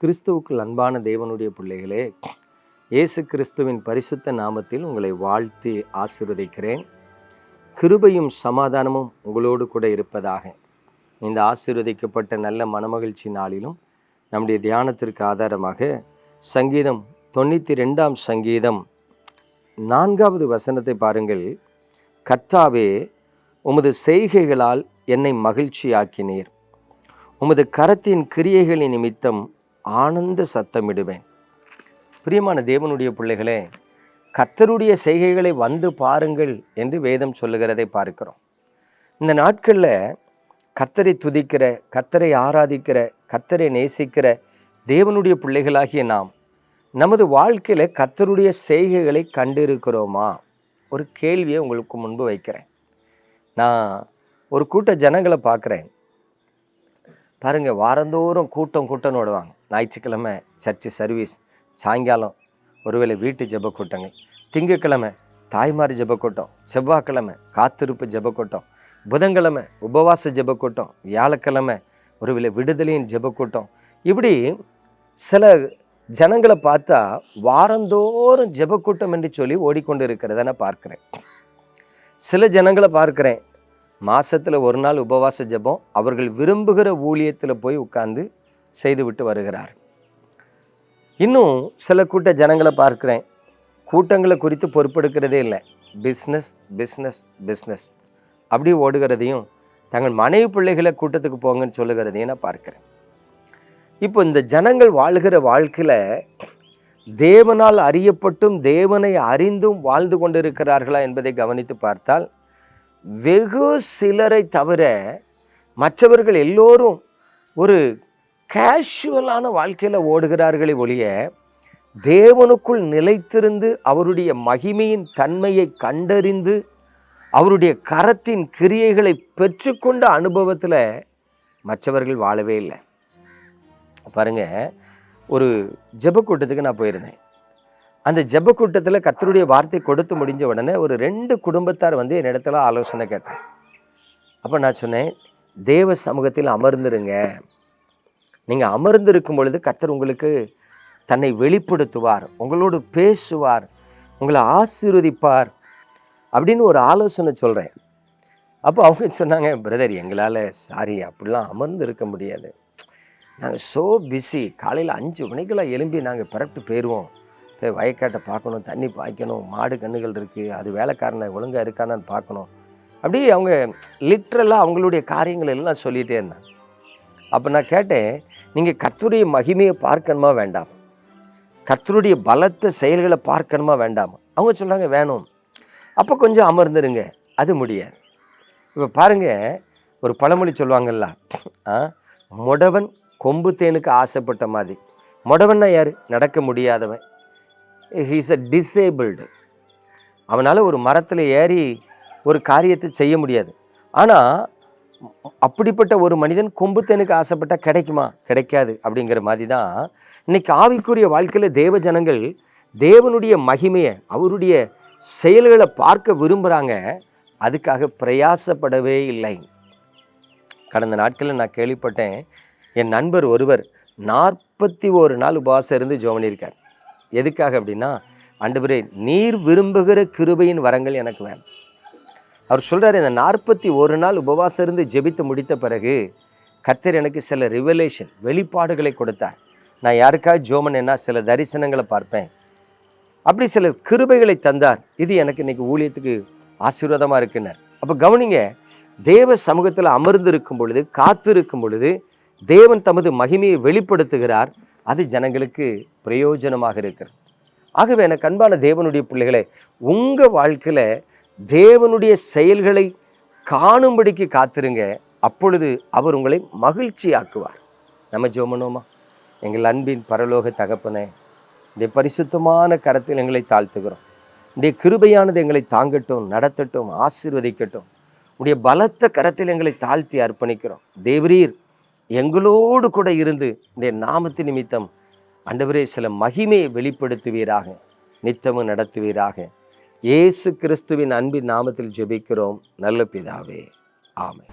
கிறிஸ்துவுக்குள் அன்பான தேவனுடைய பிள்ளைகளே இயேசு கிறிஸ்துவின் பரிசுத்த நாமத்தில் உங்களை வாழ்த்தி ஆசீர்வதிக்கிறேன். கிருபையும் சமாதானமும் உங்களோடு கூட இருப்பதாக. இந்த ஆசீர்வதிக்கப்பட்ட நல்ல மனமகிழ்ச்சி நாளிலும் நம்முடைய தியானத்திற்கு ஆதாரமாக சங்கீதம் தொண்ணூற்றி ரெண்டாம் சங்கீதம் நான்காவது வசனத்தை பாருங்கள். கர்த்தாவே உமது செய்கைகளால் என்னை மகிழ்ச்சியாக்கினீர். உமது கரத்தின் கிரியைகளின் நிமித்தம் ஆனந்த சத்தமிடுவேன். பிரியமான தேவனுடைய பிள்ளைகளே கத்தருடைய செய்கைகளை வந்து பாருங்கள் என்று வேதம் சொல்லுகிறதை பார்க்கிறோம். இந்த நாட்களில் கத்தரை துதிக்கிற கத்தரை ஆராதிக்கிற கத்தரை நேசிக்கிற தேவனுடைய பிள்ளைகளாகிய நாம் நமது வாழ்க்கையில் கத்தருடைய செய்கைகளை கண்டிருக்கிறோமா? ஒரு கேள்வியை உங்களுக்கு முன்பு வைக்கிறேன். நான் ஒரு கூட்ட ஜனங்களை பார்க்குறேன். பாருங்கள் வாரந்தோறும் கூட்டம் கூட்டம்னு ஓடுவாங்க. ஞாயிற்றுக்கிழமை சர்ச்சு சர்வீஸ் சாயங்காலம் ஒருவேளை வீட்டு ஜெப கூட்டங்கள் திங்கக்கிழமை தாய்மார் ஜெப கூட்டம் செவ்வாய்க்கிழமை காத்திருப்பு ஜெப கூட்டம் புதன்கிழமை உபவாச ஜெப கூட்டம் வியாழக்கிழமை ஒருவேளை விடுதலையின் ஜெப கூட்டம். இப்படி சில ஜனங்களை பார்த்தா வாரந்தோறும் ஜெப கூட்டம் என்று சொல்லி ஓடிக்கொண்டு இருக்கிறத நான் பார்க்குறேன். சில ஜனங்களை பார்க்குறேன். மாதத்தில் ஒரு நாள் உபவாச ஜெபம் அவர்கள் விரும்புகிற ஊழியத்தில் போய் உட்கார்ந்து செய்துவிட்டு வருகிறார். இன்னும் சில கூட்ட ஜனங்களை பார்க்குறேன். கூட்டங்களை குறித்து பொறுப்பெடுக்கிறதே இல்லை. பிஸ்னஸ் பிஸ்னஸ் பிஸ்னஸ் அப்படி ஓடுகிறதையும் தங்கள் மனைவி பிள்ளைகளை கூட்டத்துக்கு போங்கன்னு சொல்லுகிறதையும் நான் பார்க்குறேன். இப்போ இந்த ஜனங்கள் வாழ்கிற வாழ்க்கையில் தேவனால் அறியப்பட்டும் தேவனை அறிந்தும் வாழ்ந்து கொண்டிருக்கிறார்களா என்பதை கவனித்து பார்த்தால் வெகு சிலரை தவிர மற்றவர்கள் எல்லோரும் ஒரு கேஷுவலான வாழ்க்கையில் ஓடுகிறார்களே ஒழிய தேவனுக்குள் நிலைத்திருந்து அவருடைய மகிமையின் தன்மையை கண்டறிந்து அவருடைய கரத்தின் கிரியைகளை பெற்றுக்கொண்ட அனுபவத்தில் மற்றவர்கள் வாழவே இல்லை. பாருங்கள் ஒரு ஜெபக்கூட்டத்துக்கு நான் போயிருந்தேன். அந்த ஜெப கூட்டத்தில் கர்த்தருடைய வார்த்தை கொடுத்து முடிஞ்ச உடனே ஒரு ரெண்டு குடும்பத்தார் வந்து என்னிடத்துல ஆலோசனை கேட்டாங்க. அப்போ நான் சொன்னேன் தேவ சமூகத்தில் அமர்ந்துருங்க. நீங்கள் அமர்ந்திருக்கும் பொழுது கர்த்தர் உங்களுக்கு தன்னை வெளிப்படுத்துவார் உங்களோடு பேசுவார் உங்களை ஆசீர்வதிப்பார் அப்படின்னு ஒரு ஆலோசனை சொல்கிறேன் அப்போ அவங்க சொன்னாங்க பிரதர் எங்களால் சாரி அப்படிலாம் அமர்ந்து இருக்க முடியாது. நாங்கள் ஸோ பிஸி காலையில் அஞ்சு மணிக்கெல்லாம் எழும்பி நாங்கள் பரப்பிட்டு போயிடுவோம் போய் வயக்காட்டை பார்க்கணும் தண்ணி பாய்க்கணும் மாடு கண்ணுகள் இருக்குது அது வேலைக்காரனை ஒழுங்காக இருக்கானான்னு பார்க்கணும். அப்படியே அவங்க லிட்ரலாக அவங்களுடைய காரியங்கள் எல்லாம் சொல்லிகிட்டே இருந்தாங்க. அப்போ நான் கேட்டேன் நீங்கள் கர்த்தருடைய மகிமையை பார்க்கணுமா வேண்டாம்? கர்த்தருடைய பலத்த செயல்களை பார்க்கணுமா வேண்டாம்? அவங்க சொல்கிறாங்க வேணும். அப்போ கொஞ்சம் அமர்ந்துருங்க அது முடியாது. இப்போ பாருங்கள் ஒரு பழமொழி சொல்லுவாங்கல்ல ஆ முடவன் கொம்பு தேனுக்கு ஆசைப்பட்ட மாதிரி. முடவன்னா யார்? நடக்க முடியாதவன். ஹீஸ் அ டிசேபிள்டு அவனால் ஒரு மரத்தில் ஏறி ஒரு காரியத்தை செய்ய முடியாது. ஆனால் அப்படிப்பட்ட ஒரு மனிதன் கொம்பு தேனுக்கு ஆசைப்பட்டால் கிடைக்குமா? கிடைக்காது அப்படிங்கிற மாதிரி தான் இன்னைக்கு ஆவிக்குரிய வாழ்க்கையில் தேவ ஜனங்கள் தேவனுடைய மகிமையை அவருடைய செயல்களை பார்க்க விரும்புகிறாங்க அதுக்காக பிரயாசப்படவே இல்லை. கடந்த நாட்களில் நான் கேள்விப்பட்டேன். என் நண்பர் ஒருவர் நாற்பத்தி ஒரு நாள் உபவாசம் இருந்து ஜோம் எதுக்காக அப்படின்னா ஆண்டவரே நீர் விரும்புகிற கிருபையின் வரங்கள் எனக்கு வேணும். அவர் சொல்கிறார் இந்த நாற்பத்தி ஒரு நாள் உபவாசம் இருந்து ஜெபித்து முடித்த பிறகு கத்தர் எனக்கு சில ரிவலேஷன் வெளிப்பாடுகளை கொடுத்தார். நான் யாருக்காக ஜோமனேன்னா சில தரிசனங்களை பார்ப்பேன். அப்படி சில கிருபைகளை தந்தார். இது எனக்கு இன்னைக்கு ஊழியத்துக்கு ஆசீர்வாதமாக இருக்குன்னார். அப்போ கவனிங்க தேவ சமூகத்தில் அமர்ந்து இருக்கும் பொழுது காத்து இருக்கும் பொழுது தேவன் தமது மகிமையை வெளிப்படுத்துகிறார். அது ஜனங்களுக்கு பிரயோஜனமாக இருக்கிறது. ஆகவே எனக்கு அன்பான தேவனுடைய பிள்ளைகளை உங்கள் வாழ்க்கையில் தேவனுடைய செயல்களை காணும்படிக்கு காத்திருங்க. அப்பொழுது அவர் உங்களை மகிழ்ச்சி ஆக்குவார் நம்ம ஜோமனோமா எங்கள் அன்பின் பரலோக தகப்பனே இந்த பரிசுத்தமான கரத்தில் எங்களை தாழ்த்துகிறோம். இந்த கிருபையானது எங்களை தாங்கட்டும் நடத்தட்டும் ஆசீர்வதிக்கட்டும். உடைய பலத்த கரத்தில் எங்களை தாழ்த்தி அர்ப்பணிக்கிறோம். தேவரீர் எங்களோடு கூட இருந்து இந்த நாமத்து நிமித்தம் அண்டவரே சில மகிமையை வெளிப்படுத்துவீராக நித்தமும் நடத்துவீராக. இயேசு கிறிஸ்துவின் அன்பின் நாமத்தில் ஜெபிக்கிறோம். நல்ல பிதாவே. ஆமை